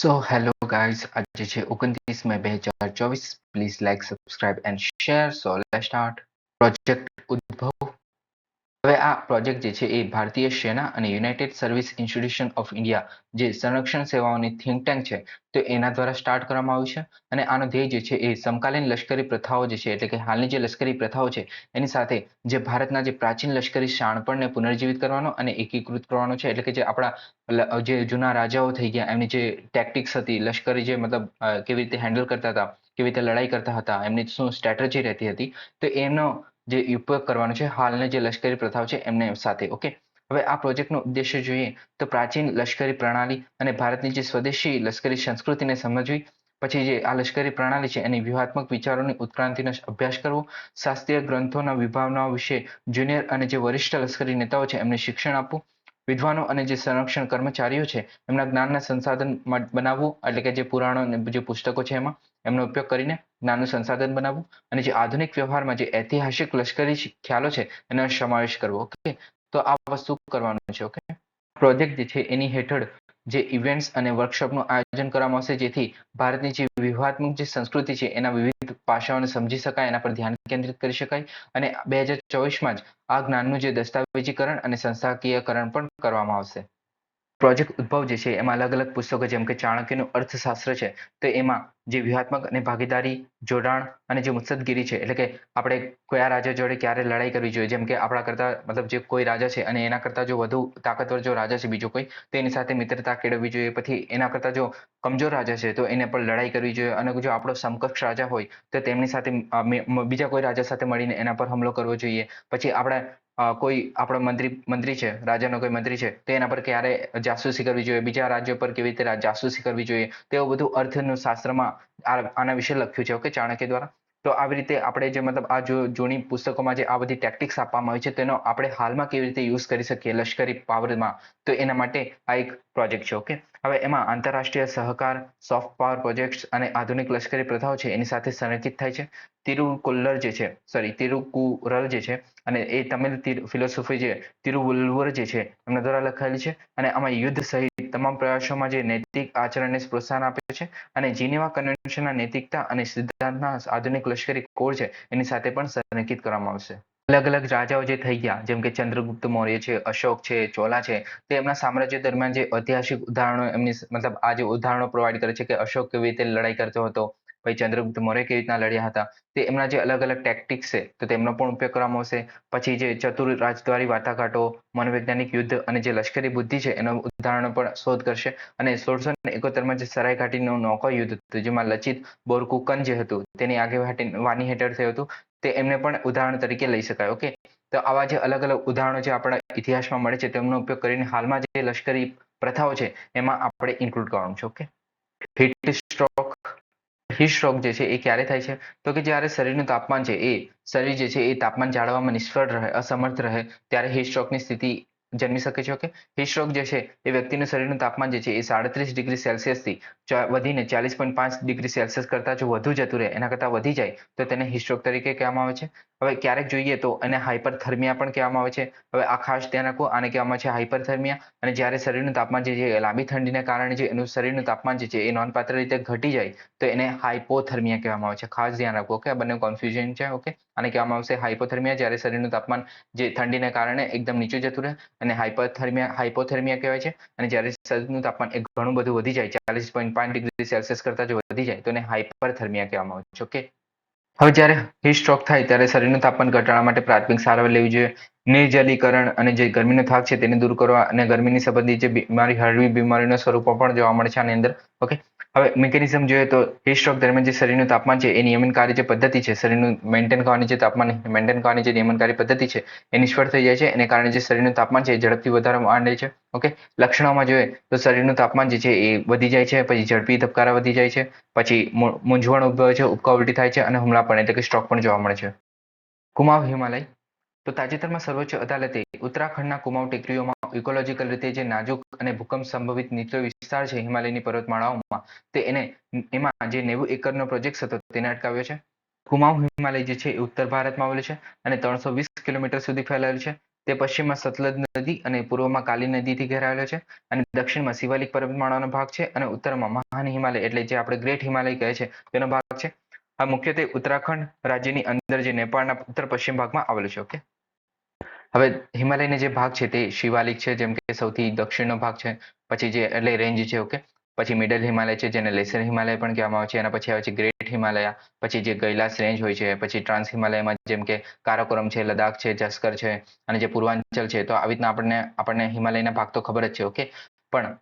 So hello guys આજે છે ઓગણત્રીસ મે બે હજાર ચોવીસ please like subscribe and share so let start project Udbhav હવે આ પ્રોજેક્ટ જે છે એ ભારતીય સેના અને United Service Institution of India જે સંરક્ષણ સેવાઓની થિંક ટેન્ક છે, તો એના દ્વારા સ્ટાર્ટ કરવામાં આવ્યું છે. અને આનો ધ્યેય જે છે એ સમકાલીન લશ્કરી પ્રથાઓ જે છે, એટલે કે હાલની જે લશ્કરી પ્રથાઓ છે, એની સાથે જે ભારતના જે પ્રાચીન લશ્કરી શાણપણને પુનર્જીવિત કરવાનો અને એકીકૃત કરવાનો છે. એટલે કે જે આપણા જે જૂના રાજાઓ થઈ ગયા, એમની જે ટેક્ટિક્સ હતી, લશ્કરી જે મતલબ કેવી રીતે હેન્ડલ કરતા હતા, કેવી રીતે લડાઈ કરતા હતા, એમની શું સ્ટ્રેટેજી રહેતી હતી, તો એનો જે ઉપયોગ કરવાનો છે, હાલની જે લશ્કરી પ્રથાઓ છે, એમને સાથે, ઓકે? હવે આ પ્રોજેક્ટનો ઉદ્દેશ્ય જોઈએ તો પ્રાચીન લશ્કરી પ્રણાલી અને ભારતની જે સ્વદેશી લશ્કરી સંસ્કૃતિને સમજવી, પછી જે આ લશ્કરી પ્રણાલી છે, એની વ્યૂહાત્મક વિચારોની ઉત્ક્રાંતિનો અભ્યાસ કરવો, શાસ્ત્રીય ગ્રંથોના વિભાવનાઓ વિશે જુનિયર અને જે વરિષ્ઠ લશ્કરી નેતાઓ છે, એમને શિક્ષણ આપવું વિદ્વાનો અને જે સંરક્ષણ કર્મચારીઓ છે, એમના જ્ઞાનના સંસાધન બનાવવું એટલે કે જે પુરાણો જે પુસ્તકો છે એમાં, એમનો ઉપયોગ કરીને જ્ઞાનનું સંસાધન બનાવવું અને જે આધુનિક વ્યવહારમાં જે ઐતિહાસિક લશ્કરી ખ્યાલો છે, એનો સમાવેશ કરવો. ઓકે? તો આ વસ્તુ કરવાનું છે, ઓકે? પ્રોજેક્ટ જે છે, એની હેઠળ જે ઇવેન્ટ્સ અને વર્કશોપનું આયોજન કરવામાં આવશે, જેથી ભારતની જે વ્યૂહાત્મક જે સંસ્કૃતિ છે, એના વિવિધ પાસાઓને સમજી શકાય, એના પર ધ્યાન કેન્દ્રિત કરી શકાય અને બે હજાર ચોવીસમાં જ આ જ્ઞાનનું જે દસ્તાવેજીકરણ અને સંસ્થાકીયકરણ પણ કરવામાં આવશે. પ્રોજેક્ટ ઉદ્ભવ જે છે, એમાં અલગ અલગ પુસ્તકો જેમ કે ચાણક્યનું અર્થશાસ્ત્ર છે, તો એમાં જે વ્યૂહાત્મક અને ભાગીદારી જોડાણ અને જે મુત્સદગીરી છે, એટલે કે આપણે કયા રાજા જોડે ક્યારે લડાઈ કરવી જોઈએ, જેમ કે આપણા કરતા મતલબ જે કોઈ રાજા છે અને એના કરતા જો વધુ તાકાતવર જો રાજા છે બીજો કોઈ, તો એની સાથે મિત્રતા કેળવવી જોઈએ. પછી એના કરતા જો કમજોર રાજા છે, તો એને પણ લડાઈ કરવી જોઈએ અને જો આપણો સમકક્ષ રાજા હોય, તો તેમની સાથે બીજા કોઈ રાજા સાથે મળીને એના પર હુમલો કરવો જોઈએ. પછી આપણે કોઈ આપણો મંત્રી મંત્રી છે રાજ્યનો કોઈ મંત્રી છે, તો એના પર ક્યારે જાસૂસી કરવી જોઈએ? બીજા રાજ્યો પર કેવી રીતે જાસૂસી કરવી જોઈએ? તેવું બધું અર્થનું શાસ્ત્રમાં આના વિશે લખ્યું છે, ઓકે, ચાણક્ય દ્વારા? તો આવી રીતે આપણે જે મતલબ આ જો જૂની પુસ્તકોમાં જે આ બધી ટેક્ટિક્સ આપવામાં આવી છે, તેનો આપણે હાલમાં કેવી રીતે યુઝ કરી શકીએ લશ્કરી પાવરમાં, તો એના માટે આ એક પ્રોજેક્ટ છે ઓકે હવે એમાં આંતરરાષ્ટ્રીય સહકાર સોફ્ટ પાવર પ્રોજેક્ટ્સ અને આધુનિક લશ્કરી પ્રથાઓ છે, એની સાથે સંરેખિત થાય છે. તિરુકુલ્લર જે છે સોરી તિરુકુરલ જે છે, અને એ તમિલ ફિલોસોફી જે તિરુવલ્લુવર જે છે, એમના દ્વારા લખાયેલી છે, અને આમાં યુદ્ધ સહિત તમામ પ્રયાસોમાં જે નૈતિક આચરણને પ્રોત્સાહન આપે છે અને જીનેવા કન્વેન્શનના નૈતિકતા અને સિદ્ધાંતના આધુનિક લશ્કરી કોડ છે, એની સાથે પણ સંરેખિત કરવામાં આવશે. અલગ અલગ રાજાઓ જે થઈ ગયા, જેમ કે ચંદ્રગુપ્ત મૌર્ય છે, અશોક છે, ચોલા છે, તે એમના સામ્રાજ્ય દરમિયાન જે ઐતિહાસિક ઉદાહરણો એમની મતલબ આ જે ઉદાહરણો પ્રોવાઈડ કરે છે કે અશોક કેવી રીતે લડાઈ કરતો હતો પછી ચંદ્રગુપ્ત મૌર્ય કેવી રીતના લડ્યા હતા? તે એમના જે અલગ અલગ ટેક્ટિક્સ છે, તો તેમનો પણ ઉપયોગ કરવામાં આવશે. પછી જે ચતુર રાજદ્વારી વાટાઘાટો, મનોવૈજ્ઞાનિક યુદ્ધ અને જે લશ્કરી બુદ્ધિ છે, એનો ઉદાહરણ પણ શોધ કરશે. અને સોળસો ને એકોતેરમાં જે સરાયઘાટીનું નૌકા યુદ્ધ હતું, જેમાં લચિત બોરકુકન જે હતું, તેની આગેવાની હેઠળ થયું હતું, તે એમને પણ ઉદાહરણ તરીકે લઈ શકાય, ઓકે? તો આવા જે અલગ અલગ ઉદાહરણો જે આપણા ઇતિહાસમાં મળે છે તેમનો ઉપયોગ કરીને હાલમાં જે લશ્કરી પ્રથાઓ છે, એમાં આપણે ઇન્ક્લુડ કરવાનું છે, ઓકે? હિટ સ્ટ્રોક હીટ જે છે એ ક્યારે થાય છે? તો કે જ્યારે શરીરનું તાપમાન છે એ, શરીર જે છે એ તાપમાન જાળવવામાં નિષ્ફળ રહે, અસમર્થ રહે, ત્યારે હીટ સ્થિતિ જન્મી શકે છે ઓકે હીટ જે છે એ વ્યક્તિનું શરીરનું તાપમાન જે છે એ સાડત્રીસ ડિગ્રી સેલ્સિયસથી વધીને ચાલીસ પોઈન્ટ પાંચ ડિગ્રી સેલ્સિયસ કરતાં જો વધુ જતું રહે, એના કરતાં વધી જાય, તો તેને હિસ્ટ્રોક તરીકે કહેવામાં આવે છે. હવે ક્યારેક જોઈએ તો એને હાઇપરથર્મિયા પણ કહેવામાં આવે છે. હવે આ ખાસ ધ્યાન રાખો, આને કહેવામાં છે હાઇપરથર્મિયા અને જ્યારે શરીરનું તાપમાન જે છે લાંબી ઠંડીને કારણે જે એનું શરીરનું તાપમાન જે છે એ નોંધપાત્ર રીતે ઘટી જાય, તો એને હાઇપોથર્મિયા કહેવામાં આવે છે. ખાસ ધ્યાન રાખો ઓકે આ બંને કન્ફ્યુઝન છે ઓકે આને કહેવામાં આવશે હાઇપોથર્મિયા જ્યારે શરીરનું તાપમાન જે ઠંડીને કારણે એકદમ નીચું જતું રહે, અને હાઇપરથર્મિયા હાઇપોથર્મિયા કહેવાય છે. અને જ્યારે શરીરનું તાપમાન એ ઘણું બધું વધી જાય, ચાલીસ પોઈન્ટ પાંચ ડિગ્રી સેલ્સિયસ કરતાં જો વધી જાય, તો એને હાઇપરથર્મિયા કહેવામાં આવે છે ઓકે હવે જ્યારે હીટ સ્ટ્રોક થાય ત્યારે શરીરનું તાપમાન ઘટાડવા માટે પ્રાથમિક સારવાર લેવી જોઈએ. નિર્જલીકરણ અને જે ગરમીનો થાક છે તેને દૂર કરવા અને ગરમીની સંબંધિત જે બીમારી, હળવી બીમારીનો સ્વરૂપો પણ જોવા મળે છે આની અંદર. ઓકે હવે મિકેનિઝમ જોઈએ તો હીટ સ્ટ્રોક દરમિયાન જે શરીરનું તાપમાન છે, એ નિયમનકારી જે પદ્ધતિ છે, શરીરનું મેન્ટેન કરવાની જે તાપમાન મેન્ટેન કરવાની જે નિયમનકારી પદ્ધતિ છે, એ નિષ્ફળ થઈ જાય છે. એને કારણે જે શરીરનું તાપમાન છે, એ ઝડપથી વધારવા માંડે છે. ઓકે? લક્ષણોમાં જોઈએ તો શરીરનું તાપમાન જે છે, એ વધી જાય છે, પછી ઝડપી ધબકારા વધી જાય છે, પછી મૂંઝવણ ઉદ્ભવે છે ઉલટી થાય છે અને હુમલા પણ એટલે કે સ્ટ્રોક પણ જોવા મળે છે. કુમાવ હિમાલય. તો તાજેતરમાં સર્વોચ્ચ અદાલતે ઉત્તરાખંડના કુમાઉ ટેકરીઓમાં ઇકોલોજીકલ રીતે જે નાજુક અને ભૂકંપ સંભવિત નીચલો વિસ્તાર છે હિમાલયની પર્વતમાળાઓમાં, તે એને, એમાં જે નેવું એકરનો પ્રોજેક્ટ હતો તેને અટકાવ્યો છે. કુમાઉ હિમાલય જે છે એ ઉત્તર ભારતમાં આવેલું છે અને ત્રણસો વીસ કિલોમીટર સુધી ફેલાયેલું છે. તે પશ્ચિમમાં સતલજ નદી અને પૂર્વમાં કાલી નદીથી ઘેરાયેલો છે અને દક્ષિણમાં શિવાલિક પર્વતમાળાનો ભાગ છે અને ઉત્તરમાં મહાન હિમાલય એટલે જે આપણે ગ્રેટ હિમાલય કહે છે તેનો ભાગ છે. આ મુખ્યત્વે ઉત્તરાખંડ રાજ્યની અંદર જે નેપાળના ઉત્તર પશ્ચિમ ભાગમાં આવેલું છે ઓકે હવે હિમાલયનો જે ભાગ છે તે શિવાલિક છે, જેમ કે સૌથી દક્ષિણનો ભાગ છે, પછી જે એટલે રેન્જ છે ઓકે પછી મિડલ હિમાલય છે, જેને લેસર હિમાલય પણ કહેવામાં આવે છે, એના પછી આવે છે ગ્રેટ હિમાલય, પછી જે કૈલાસ રેન્જ હોય છે, પછી ટ્રાન્સ હિમાલયમાં જેમ કે કારાકોરમ છે લદાખ છે, જસ્કર છે, અને જે પૂર્વાંચલ છે, તો આવી રીતના આપણને આપણને હિમાલયના ભાગ તો ખબર જ છે ઓકે પણ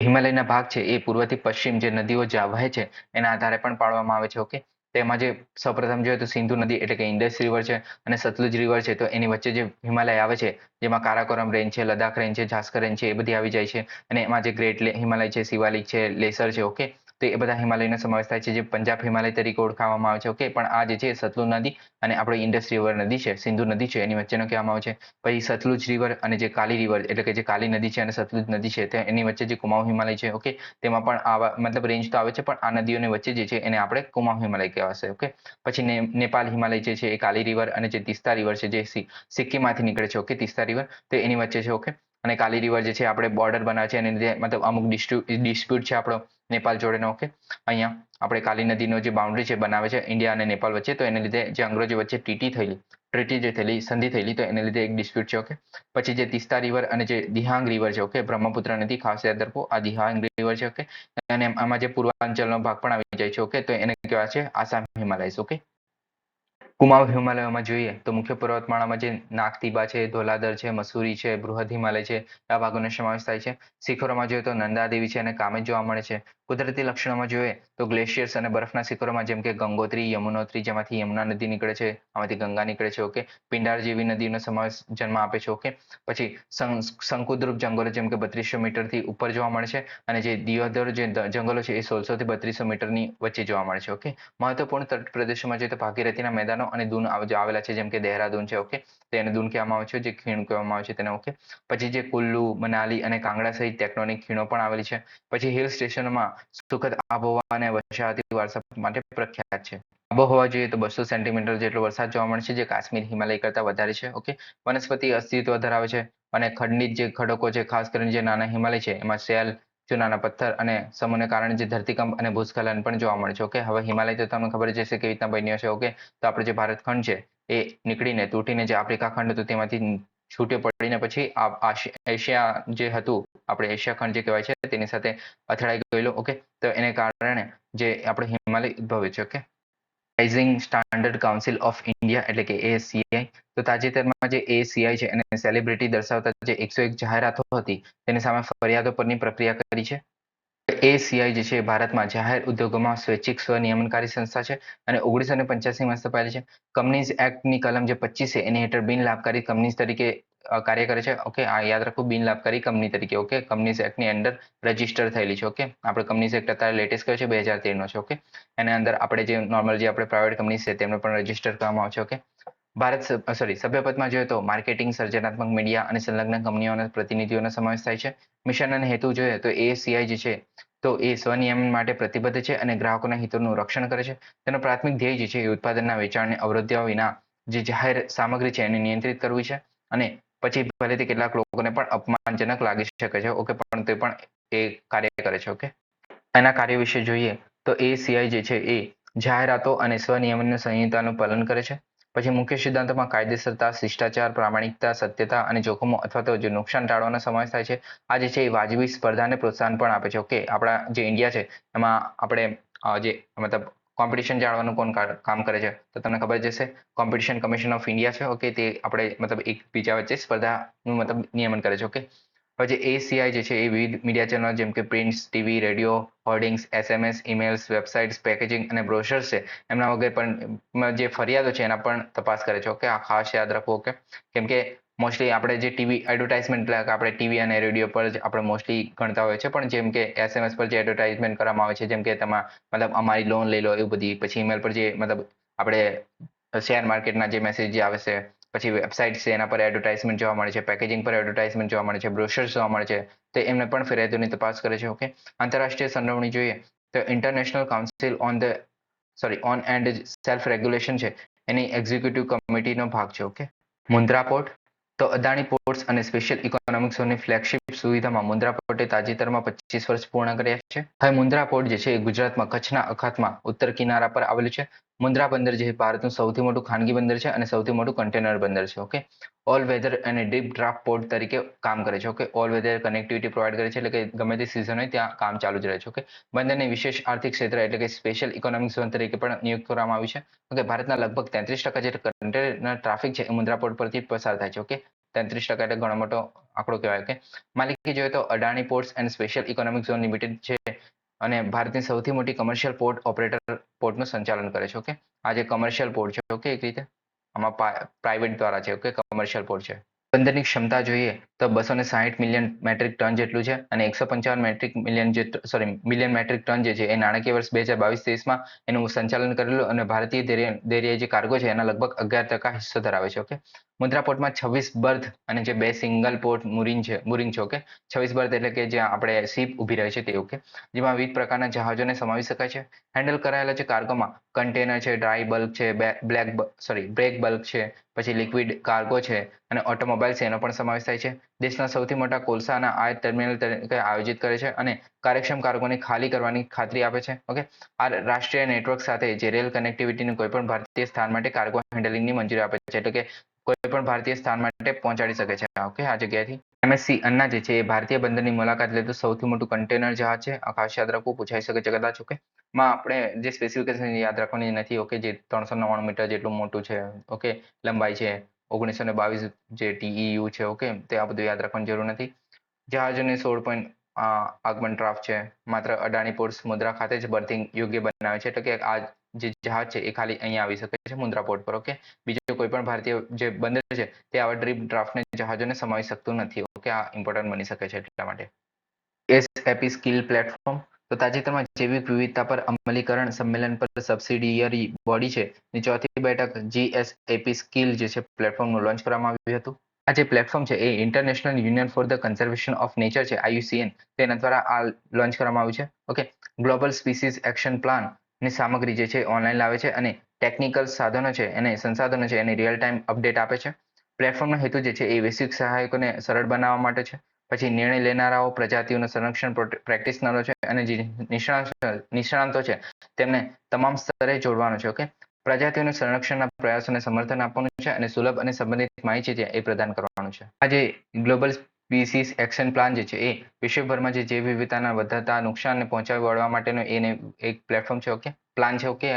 હિમાલયના ભાગ છે એ પૂર્વથી પશ્ચિમ જે નદીઓ વહે છે, એના આધારે પણ પાડવામાં આવે છે ઓકે તેમાં જે સૌપ્રથમ જોઈએ તો સિંધુ નદી એટલે કે ઇન્ડસ રિવર છે અને સતલુજ રિવર છે, તો એની વચ્ચે જે હિમાલય આવે છે, જેમાં કારાકોરમ રેન્જ છે લદાખ રેન્જ છે, ઝાસ્કર રેન્જ છે, એ બધી આવી જાય છે. અને એમાં જે ગ્રેટ હિમાલય છે, શિવાલિક છે, લેસર છે ઓકે તો એ બધા હિમાલયનો સમાવેશ થાય છે, જે પંજાબ હિમાલય તરીકે ઓળખાવામાં આવે છે. ઓકે, પણ આ જે છે, સતલુજ નદી અને આપણે ઇન્ડસ રિવર નદી છે, સિંધુ નદી છે, એની વચ્ચેનો કહેવામાં આવે છે. પછી સતલુજ રિવર અને જે કાલી રિવર, એટલે કે જે કાલી નદી છે અને સતલુજ નદી છે, તે એની વચ્ચે જે કુમાઉ હિમાલય છે, ઓકે, તેમાં પણ આવા, મતલબ રેન્જ તો આવે છે, પણ આ નદીઓની વચ્ચે જે છે, એને આપણે કુમાઉ હિમાલય કહેવાશે, ઓકે. પછી નેપાલ હિમાલય જે છે, એ કાલી રિવર અને જે તિસ્તા રિવર છે, જે સિક્કિમમાંથી નીકળે છે, ઓકે, તિસ્તા રિવર, તો એની વચ્ચે છે, ઓકે. અને કાલી રિવર જે છે, આપણે બોર્ડર બનાવે છે લીધે મતલબ અમુક ડિસ્પ્યુટ છે આપણો નેપાળ જોડેનો ઓકે અહીંયા આપણે કાલી નદીનો જે બાઉન્ડ્રી છે, બનાવે છે, ઇન્ડિયા અને નેપાલ વચ્ચે, તો એને લીધે જે અંગ્રેજો વચ્ચે ટીટી થયેલી ટ્રીટી જે થયેલી, સંધિ થયેલી, તો એને લીધે એક ડિસ્પ્યુટ છે ઓકે પછી જે તિસ્તા રિવર અને જે દિહાંગ રિવર છે ઓકે બ્રહ્મપુત્ર નદી, ખાસ યાદ રાખો, આ દિહાંગ રિવર છે ઓકે અને આમાં જે પૂર્વાંચલનો ભાગ પણ આવી જાય છે ઓકે તો એને કહેવાય છે આસામ હિમાલયસ ઓકે કુમાઉ હિમાલયમાં જોઈએ તો મુખ્ય પર્વતમાળામાં જે નાગતીબા છે ધોલાદર છે, મસૂરી છે, બૃહદ હિમાલય છે, આ ભાગોનો સમાવેશ થાય છે. શિખરોમાં જોઈએ તો નંદાદેવી છે અને કામે જોવા મળે છે. કુદરતી લક્ષણોમાં જોઈએ તો ગ્લેશિયર્સ અને બરફના શિખરોમાં જેમ કે ગંગોત્રી, યમુનોત્રી જેમાંથી યમુના નદી નીકળે છે, આમાંથી ગંગા નીકળે છે, ઓકે. પિંડાર જેવી નદીનો સમાવેશ જન્મ આપે છે, ઓકે. પછી શંકુદ્રુપ જંગલો જેમ કે બત્રીસો મીટરથી ઉપર જોવા મળે છે અને જે દિયોદર જે જંગલો છે એ સોળસો થી બત્રીસો મીટરની વચ્ચે જોવા મળે છે, ઓકે. મહત્વપૂર્ણ તટ પ્રદેશોમાં જોઈએ તો ભાગીરથીના મેદાનો અને દૂન આવેલા છે, જેમ કે દહેરાદૂન છે ઓકે તેને દૂન કહેવામાં આવે છે, જે ખીણ કહેવામાં આવે છે તેને ઓકે પછી જે કુલ્લુ, મનાલી અને કાંગડા સહિત ટેક્ટોનિક ખીણો પણ આવેલી છે. પછી હિલ સ્ટેશનમાં સુખદ આબોહવા અને વસાહતી વારસા માટે પ્રખ્યાત છે. આબોહવા જોઈએ તો બસો સેન્ટીમીટર જેટલો વરસાદ જોવા મળે છે, જે કાશ્મીર, હિમાલય કરતા વધારે છે ઓકે વનસ્પતિ અસ્તિત્વ ધરાવે છે અને ખંડિત જે ખડકો છે, ખાસ કરીને જે નાના હિમાલય છે, એમાં સેલ ચૂનાના પથ્થર અને સમૂહને કારણે જે ધરતીકંપ અને ભૂસ્ખલન પણ જોવા મળે છે ઓકે હવે હિમાલય તો તમને ખબર જશે કેવી રીતના બન્યો છે ઓકે તો આપણે જે ભારત ખંડ છે, એ નીકળીને તૂટીને જે આફ્રિકા ખંડ હતું, તેમાંથી છૂટે પડીને પછી એશિયા જે હતું, આપણે એશિયા ખંડ જે કહેવાય છે, તેની સાથે અથડાઈ ગયેલો ઓકે તો એને કારણે જે આપણે હિમાલય ઉદ્ભવે છે okay rising standard council of India એટલે કે એસીઆઈ તો તાજેતરમાં જે એસીઆઈ છે એને સેલિબ્રિટી દર્શાવતા જે એકસો એક જાહેરાતો હતી, તેની સામે ફરિયાદો પરની પ્રક્રિયા કરી છે. એસીઆઈ જે છે ભારતમાં જાહેર ઉદ્યોગોમાં સ્વૈચ્છિક સ્વનિયમનકારી સંસ્થા છે અને ઓગણીસો ને પંચ્યાસીમાં સ્થપાયેલી છે. કંપનીઝ એક્ટની કલમ જે પચીસ છે, એની હેઠળ બિન લાભકારી કંપનીઝ તરીકે કાર્ય કરે છે. ઓકે આ યાદ રાખો, બિન લાભકારી કંપની તરીકે ઓકે કંપનીઝ એક્ટની અંદર રજિસ્ટર થયેલી છે ઓકે આપણે કંપનીઝ એક્ટ અત્યારે લેટેસ્ટ કયો છે? બે હજાર તેરનો છે ઓકે એના અંદર આપણે જે નોર્મલ જે આપણે પ્રાઇવેટ કંપની છે, તેમને પણ રજિસ્ટર કરવામાં આવે છે ઓકે ભારત સોરી સભ્યપદમાં જોઈએ તો માર્કેટિંગ સર્જનાત્મક મીડિયા અને સંલગ્ન કંપનીઓના પ્રતિનિધિઓનો સમાવેશ થાય છે. મિશન અને હેતુ જોઈએ તો એસીઆઈ જે છે, તો એ સ્વનિયમન માટે પ્રતિબદ્ધ છે અને ગ્રાહકોના હિતોનું રક્ષણ કરે છે. તેનો પ્રાથમિક ધ્યેય જે છે એ ઉત્પાદનના વેચાણને અવરોધ્યા વિના જે જાહેર સામગ્રી છે એને નિયંત્રિત કરવી છે અને પછી ભલેથી કેટલાક લોકોને પણ અપમાનજનક લાગી શકે છે, ઓકે, પણ તે પણ એ કાર્ય કરે છે, ઓકે? એના કાર્ય વિશે જોઈએ તો એ સીઆઈ જે છે એ જાહેરાતો અને સ્વનિયમન સંહિતાનું પાલન કરે છે. પછી મુખ્ય સિદ્ધાંતોમાં કાયદેસરતા, શિષ્ટાચાર, પ્રામાણિકતા, સત્યતા અને જોખમો અથવા તો જે નુકસાન ટાળવાનો સમાવેશ થાય છે, આ જે છે એ વાજબી સ્પર્ધાને પ્રોત્સાહન પણ આપે છે, ઓકે? આપણા જે ઇન્ડિયા છે, એમાં આપણે જે મતલબ કોમ્પિટિશન જાણવાનું કોણ કામ કરે છે? તો તમને ખબર જશે કોમ્પિટિશન કમિશન ઓફ ઇન્ડિયા છે ઓકે તે આપણે મતલબ એક બીજા વચ્ચે સ્પર્ધાનું મતલબ નિયમન કરે છે ઓકે પછી એસીઆઈ જે છે, એ વિવિધ મીડિયા ચેનલ જેમ કે prints TV radio hoardings SMS emails websites packaging અને બ્રોશર્સ છે, એમના વગેરે પણ, જે ફરિયાદો છે, એના પણ તપાસ કરે છે ઓકે આ ખાસ યાદ રાખવું ઓકે કેમ કે મોસ્ટલી આપણે જે ટીવી એડવર્ટાઇઝમેન્ટ એટલે આપણે ટીવી અને રેડિયો પર જ આપણે મોસ્ટલી ગણતા હોય છે. પણ જેમ કે એસએમએસ પર જે એડવર્ટાઇઝમેન્ટ કરવામાં આવે છે, જેમ કે તમે મતલબ અમારી લોન લઈ લો એવું બધી. પછી ઈમેલ પર જે મતલબ આપણે શેર માર્કેટના જે મેસેજ જે આવે છે, પછી વેબસાઇટ છે, એના પર એડવર્ટાઇઝમેન્ટ જોવા મળે છે પેકેજિંગ પર એડવર્ટાઇઝમેન્ટ જોવા મળે છે બ્રોશર્સ જોવા મળે છે, તો એમને પણ ફરિયાદોની તપાસ કરે છે ઓકે આંતરરાષ્ટ્રીય સંડોવણી જોઈએ તો international council on the sorry on and self regulation છે. એની એક્ઝિક્યુટિવ કમિટીનો ભાગ છે ઓકે મુન્દ્રા પોર્ટ તો અદાણી પોર્ટ્સ અને સ્પેશિયલ ઇકોનોમિક ઝોનની ફ્લેગશિપ સુવિધામાં મુન્દ્રા પોર્ટે તાજેતરમાં પચીસ વર્ષ પૂર્ણ કર્યા છે. હવે મુન્દ્રા પોર્ટ જે છે એ ગુજરાતમાં કચ્છના અખાતમાં ઉત્તર કિનારા પર આવેલું છે. મુન્દ્રા બંદર જે ભારતનું સૌથી મોટું ખાનગી બંદર છે અને સૌથી મોટું કન્ટેનર બંદર છે ઓકે ઓલ વેધર અને ડીપ ડ્રાફ્ટ પોર્ટ તરીકે કામ કરે છે okay all weather connectivity provide કરે છે, એટલે કે ગમે તે સિઝન હોય ત્યાં કામ ચાલુ જ રહે છે ઓકે બંદરને વિશેષ આર્થિક ક્ષેત્ર એટલે કે સ્પેશિયલ ઇકોનોમિક ઝોન તરીકે પણ નિયુક્ત કરવામાં આવ્યું છે ઓકે ભારતના લગભગ તેત્રીસ ટકા જે કન્ટેનર ટ્રાફિક છે એ મુન્દ્રા પોર્ટ પરથી પસાર થાય છે ઓકે તેત્રીસ ટકા એટલે ઘણો મોટો આંકડો કહેવાય કે માલિકી જોઈએ તો Adani ports and special economic zone limited છે અને ભારતની સૌથી મોટી કમર્શિયલ પોર્ટ ઓપરેટર પોર્ટનું સંચાલન કરે છે ઓકે આ જે કમર્શિયલ પોર્ટ છે ઓકે એક રીતે? આમાં પ્રાઇવેટ દ્વારા છે ઓકે કમર્શિયલ પોર્ટ છે. બંદરની ક્ષમતા જોઈએ તો બસો ને સાહીઠ મિલિયન મેટ્રિક ટન જેટલું છે અને એકસો પંચાવન મેટ્રિક મિલિયન જે સોરી મિલિયન મેટ્રિક ટન જે છે એ નાણાકીય વર્ષ બે હજાર બાવીસ ત્રીસમાં એનું સંચાલન કરેલું અને ભારતીય દરિયાઈ જે કાર્ગો છે એના લગભગ અગિયાર ટકા હિસ્સો ધરાવે છે ઓકે મુદ્રા પોર્ટમાં છવ્વીસ બર્થ અને જે બે સિંગલ પોર્ટ મુરિંગ છે મુરિંગ છે ઓકે છવ્વીસ બર્થ એટલે કે જ્યાં આપણે સીપ ઊભી રહે છે તે ઓકે જેમાં વિવિધ પ્રકારના જહાજોને સમાવી શકાય છે. હેન્ડલ કરાયેલા છે કાર્ગોમાં કન્ટેનર છે ડ્રાય બલ્ક છે બ્લેક સોરી બ્રેક બલ્ક છે, પછી લિક્વિડ કાર્ગો છે અને ઓટોમોબાઈલ્સ એનો પણ સમાવેશ થાય છે. દેશના સૌથી મોટા કોલસાના આયાત ટર્મિનલ તરીકે આયોજિત કરે છે અને કાર્યક્ષમ કાર્ગોને ખાલી કરવાની ખાતરી આપે છે. ઓકે? આ રાષ્ટ્રીય નેટવર્ક સાથે જે રેલ કનેક્ટિવિટીનું કોઈ પણ ભારતીય સ્થાન માટે કાર્ગો હેન્ડલિંગની મંજૂરી આપે છે, એટલે કે કોઈ પણ ભારતીય સ્થાન માટે પહોંચાડી શકે છે. ઓકે? આ જગ્યાએથી એમએસસી અન્ના જે છે એ ભારતીય બંદરની મુલાકાત લેતું સૌથી મોટું કન્ટેનર જહાજ છે. આ ખાસ યાદ રાખવું પૂછાઈ શકે છે કદાચ ઓકે. માં આપણે જે સ્પેસિફિકેશન યાદ રાખવાની નથી, ઓકે, જે ત્રણસો નવ્વાણું મીટર જેટલું મોટું છે, ઓકે, લંબાઈ છે, ઓગણીસો ને બાવીસ જે ટીઈયુ છે, ઓકે, તે આ બધું યાદ રાખવાની જરૂર નથી. જહાજને સોળ પોઈન્ટ આગમન ડ્રાફ્ટ છે. માત્ર અડાણી પોર્ટ્સ મુદ્રા ખાતે જ બર્થિંગ યોગ્ય બનાવે છે. એટલે કે આ જે જહાજ છે એ ખાલી અહીંયા આવી શકે છે મુન્દ્રા પોર્ટ પર, ઓકે? બીજો કોઈ પણ ભારતીય જે બંદર છે, તે આવા ડ્રીપ ડ્રાફ્ટને જહાજોને સમાવી શકતું નથી, ઓકે? આ ઇમ્પોર્ટન્ટ બની શકે છે એટલા માટે. એસએપી સ્કિલ પ્લેટફોર્મ તો તાજેતરમાં જૈવિક વિવિધતા પર અમલીકરણ સંમેલન પર સબસિડિયરી બોડી છે, ની ચોથી બેઠક જીએસએપી સ્કિલ જે છે પ્લેટફોર્મનું લોન્ચ કરવામાં આવ્યું હતું. આ જે પ્લેટફોર્મ છે એ international union for the conservation of nature છે આઈયુસીએન તેના દ્વારા આ લોન્ચ કરવામાં આવ્યું છે, okay? Global species action plan ની સામગ્રી જે છે ઓનલાઈન લાવે છે અને ટેકનિકલ સાધનો છે અને સંસાધનો છે, એને રિયલ ટાઈમ અપડેટ આપે છે. પ્લેટફોર્મનો હેતુ જે છે એ વૈશ્વિક સહાયકોને સરળ બનાવવા માટે છે. પછી નિર્ણય લેનારાઓ, પ્રજાતિઓનું સંરક્ષણ પ્રેક્ટિશનરો છે અને જે નિષ્ણાંતો છે, તેમને તમામ સ્તરે જોડવાનો છે ઓકે પ્રજાતિઓને સંરક્ષણના પ્રયાસોને સમર્થન આપવાનું છે અને સુલભ અને સંબંધિત માહિતી છે એ પ્રદાન કરવાનું છે. આ જે ગ્લોબલ સ્પીસીસ એક્શન પ્લાન જે છે એ વિશ્વભરમાં જે જૈવ વિવિધતાના વધતા નુકસાનને પહોંચાડી વળવા માટેનો એને એક પ્લેટફોર્મ છે ઓકે પ્લાન છે okay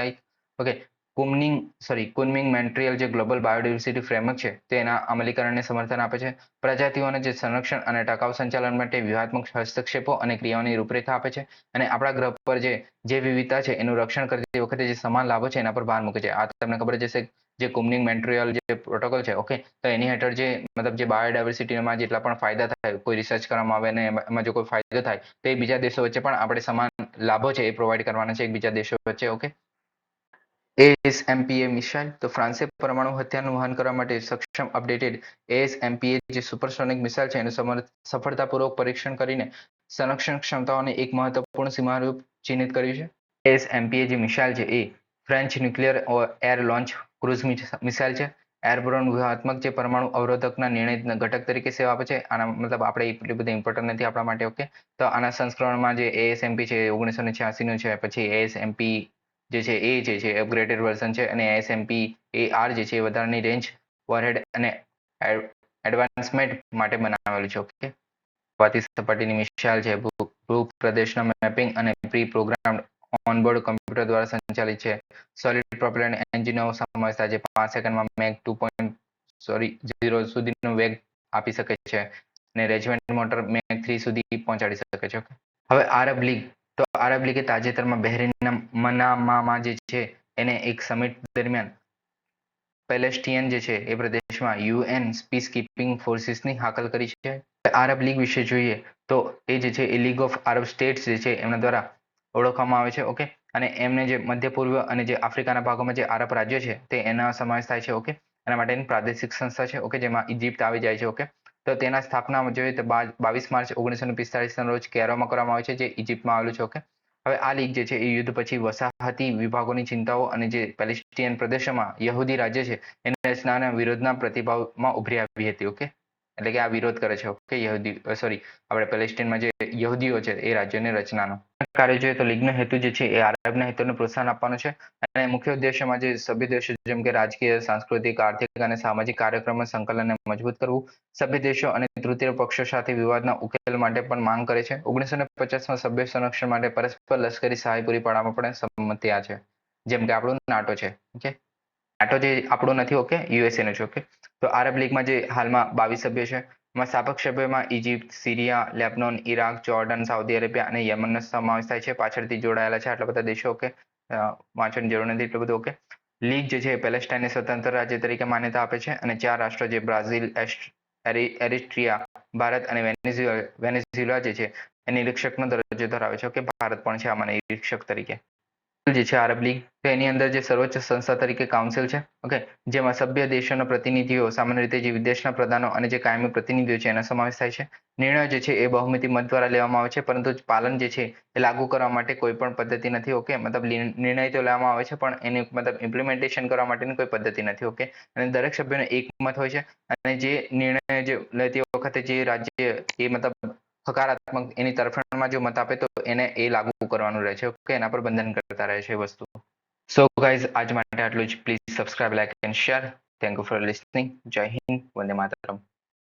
okay Kunming sorry Kunming Montreal જે ગ્લોબલ બાયોડાયવર્સિટી ફ્રેમવર્ક છે તેના અમલીકરણને સમર્થન આપે છે. પ્રજાતિઓને જે સંરક્ષણ અને ટકાઉ સંચાલન માટે વ્યૂહાત્મક હસ્તક્ષેપો અને ક્રિયાઓની રૂપરેખા આપે છે અને આપણા ગ્રહ પર જે જે વિવિધતા છે એનું રક્ષણ કરતી વખતે જે સમાન લાભો છે એના પર ભાર મૂકે છે. આ તમને ખબર જ જે કુમનિંગ મેન્ટ્રિયલ જે પ્રોટોકોલ છે ઓકે તો એની હેઠળ જે, મતલબ જે બાયોડાયવર્સિટીમાં જેટલા પણ ફાયદા થાય, કોઈ રિસર્ચ કરવામાં આવે ને એમાં જો કોઈ ફાયદો થાય, તો એ બીજા દેશો વચ્ચે પણ આપણે સમાન લાભો છે એ પ્રોવાઈડ કરવાના છે બીજા દેશો વચ્ચે ઓકે એએસએમપીએ મિસાઇલ તો ફ્રાન્સે પરમાણુ હથિયારનું વહન કરવા માટે સક્ષમ અપડેટેડ એએસએમપીએ જે સુપરસોનિક મિસાઇલ છે, એનું સફળતાપૂર્વક પરીક્ષણ કરીને સંરક્ષણ ક્ષમતાઓને એક મહત્વપૂર્ણ સીમારૂપ ચિહ્નિત કર્યું છે. એએસએમપીએ જે મિસાઇલ છે, એ French nuclear air launch cruise missile છે. એરબોર્ન વ્યૂહાત્મક જે પરમાણુ અવરોધકના નિર્ણય ઘટક તરીકે સેવા આપે છે. આના મતલબ આપણે એટલી બધી ઇમ્પોર્ટન્ટ નથી આપણા માટે ઓકે તો આના સંસ્કરણમાં જે એએસએમપી છે ઓગણીસો ને છે, પછી એએસએમપી જે છે એ જે છે અપગ્રેડેડ વર્ઝન છે અને એસએમપી એ આર જે છે વધારાની રેન્જ વરહેડ અને એડવાન્સમેન્ટ માટે બનાવેલું છે ઓકે વાતી સપાટીની મિશાલ છે, ભૂ પ્રદેશના મેપિંગ અને પ્રી પ્રોગ્રામ્ડ ઓનબોર્ડ કમ્પ્યુટર દ્વારા સંચાલિત છે. સોલિડ પ્રોપેલન્ટ એન્જિનનો સમાવેશ થાય છે, પાંચ સેકન્ડમાં Mach two point sorry zero સુધીનો વેગ આપી શકે છે અને રેજમેન્ટ મોટર મેક થ્રી સુધી પહોંચાડી શકે છે હવે આરબ લીગ તો આરબ લીગે તાજેતરમાં બહેરીનના મનામામાં જે છે, એને એક સમિટ દરમિયાન પેલેસ્ટિયન જે છે, એ પ્રદેશમાં યુએન પીસ કીપિંગ ફોર્સિસની હાકલ કરી છે. આરબ લીગ વિશે જોઈએ તો એ જે છે, એ લીગ ઓફ આરબ સ્ટેટ્સ જે છે, એમના દ્વારા ઓળખવામાં આવે છે, ઓકે? અને એમને જે મધ્ય પૂર્વ અને જે આફ્રિકાના ભાગોમાં જે આરબ રાજ્યો છે, તે એના સમાવેશ થાય છે, ઓકે? એના માટેની પ્રાદેશિક સંસ્થા છે, ઓકે? જેમાં ઇજિપ્ત આવી જાય છે, ઓકે? તો તેના સ્થાપના જોઈએ તો બાવીસ માર્ચ ઓગણીસો પિસ્તાળીસના રોજ કેરોમાં કરવામાં આવે છે જે ઇજિપ્તમાં આવેલું છે, ઓકે? હવે આ લીગ જે છે એ યુદ્ધ પછી વસાહતી વિભાગોની ચિંતાઓ અને જે પેલેસ્ટિયન પ્રદેશોમાં યહૂદી રાજ્ય છે એની રચનાના વિરોધના પ્રતિભાવમાં ઉભરી આવી હતી, ઓકે? એટલે કે આ વિરોધ કરે છે, ઓકે? યહૂદી સોરી આપણે પેલેસ્ટિનમાં જે યહૂદીઓ છે એ રાજ્યની રચનાનો. કાર્ય જોઈએ તો લીગનો હેતુ જે છે એ આરબના હેતુને પ્રોત્સાહન આપવાનો છે. અને મુખ્ય ઉદ્દેશ્યમાં જે સભ્ય દેશો જેમ કે રાજકીય, સાંસ્કૃતિક, આર્થિક અને સામાજિક કાર્યક્રમો સંકલનને મજબૂત કરવું. સભ્ય દેશો અને તૃતીય પક્ષો સાથે વિવાદના ઉકેલ માટે પણ માંગ કરે છે. ઓગણીસો ને પચાસમાં સભ્ય સંરક્ષણ માટે પરસ્પર લશ્કરી સહાય પૂરી પાડવામાં પણ સંમતિ આ છે. જેમ કે આપણું નાટો છે, ઓકે? નાટો જે આપણું નથી, ઓકે? યુએસએ નું છે, ઓકે? તો આરબ લીગમાં જે હાલમાં બાવીસ સભ્ય છે સ્થાપક સભ્યોમાં Egypt Syria, Lebanon Iraq Jordan, Saudi Arabia અને યમનનો સમાવેશ થાય છે. પાછળથી જોડાયેલા છે આટલા બધા દેશો, ઓકે? વાંચવાની જરૂર નથી એટલું બધું, ઓકે? લીગ જે છે પેલેસ્ટાઇનને સ્વતંત્ર રાજ્ય તરીકે માન્યતા આપે છે અને ચાર રાષ્ટ્રો જે બ્રાઝિલ એરિસ્ટ્રિયા ભારત અને વેનેઝુએલા જે છે એ નિરીક્ષકનો દરજ્જો ધરાવે છે, ઓકે? ભારત પણ છે આમાં નિરીક્ષક તરીકે. જે છે આરબ લીગ એની અંદર જે સર્વોચ્ચ સંસ્થા તરીકે કાઉન્સિલ છે ઓકે જેમાં સભ્ય દેશોના પ્રતિનિધિઓ, સામાન્ય રીતે જે વિદેશના પ્રધાનો અને જે કાયમી પ્રતિનિધિઓ છે, એનો સમાવેશ થાય છે. નિર્ણયો જે છે એ બહુમતી મત દ્વારા લેવામાં આવે છે, પરંતુ પાલન જે છે એ લાગુ કરવા માટે કોઈ પણ પદ્ધતિ નથી ઓકે મતલબ નિર્ણય તો લેવામાં આવે છે, પણ એની મતલબ ઇમ્પ્લિમેન્ટેશન કરવા માટેની કોઈ પદ્ધતિ નથી ઓકે અને દરેક સભ્યનો એક મત હોય છે, અને જે નિર્ણય જે લેતી વખતે જે રાજ્ય એ મતલબ હકારાત્મક એની તરફેણમાં જો મત આપે તો એને એ લાગુ કરવાનું રહે છે. ઓકે એના પર બંધન કરતા રહે છે વસ્તુ. સો ગાઈઝ આજ માટે આટલું જ. Please subscribe like and share thank you for listening Jai Hind, Vande Mataram.